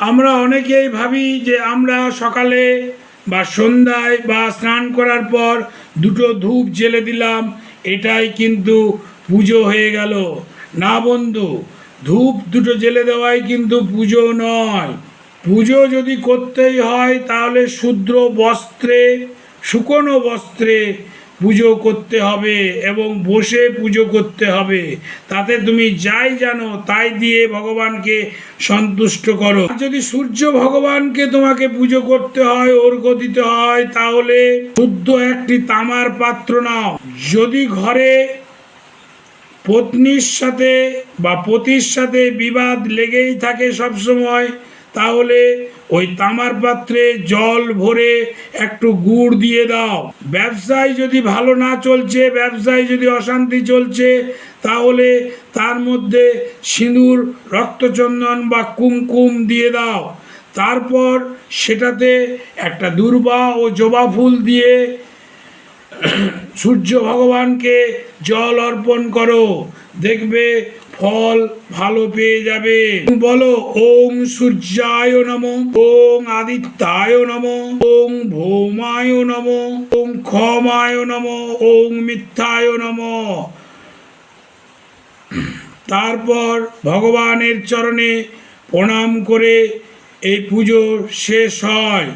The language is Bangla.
আমরা অনেকেই ভাবি যে আমরা সকালে বা সন্ধ্যায় বা স্নান করার পর দুটো ধূপ জেলে দিলাম, এটাই কিন্তু পুজো হয়ে গেল। না বন্ধু, ধূপ দুটো জেলে দেওয়াই কিন্তু পুজো নয়। পুজো যদি করতেই হয় তাহলে শুদ্র বস্ত্রে, শুকনো বস্ত্রে পুজো করতে হবে এবং বসে পুজো করতে হবে। তাতে তুমি যাই জানো, তাই দিয়ে ভগবানকে সন্তুষ্ট করো। যদি সূর্য ভগবানকে তোমাকে পুজো করতে হয়, অর্ঘ্য দিতে হয়, তাহলে শুদ্ধ একটি তামার পাত্র নাও। যদি ঘরে পত্নীর সাথে বা পতির সাথে বিবাদ লেগেই থাকে সবসময়, তাহলে ওই তামার পাত্রে জল ভরে একটু গুড় দিয়ে দাও। ব্যবসায় যদি ভালো না চলছে, ব্যবসায় যদি অশান্তি চলছে, তাহলে তার মধ্যে সিঁদুর, রক্তচন্দন বা কুমকুম দিয়ে দাও। তারপর সেটাতে একটা দুর্বা ও জবা ফুল দিয়ে সূর্য ভগবানকে জল অর্পণ করো। দেখবে ফল ভালো পেয়ে যাবে। বলো, ওম সূর্যায় নম, ওম আদিত্যায় নম, ওম ভৌমায় নম, ওম ক্ষমায় নম, ওম মিথ্যায় নম। তারপর ভগবানের চরণে প্রণাম করে এই পুজো শেষ হয়।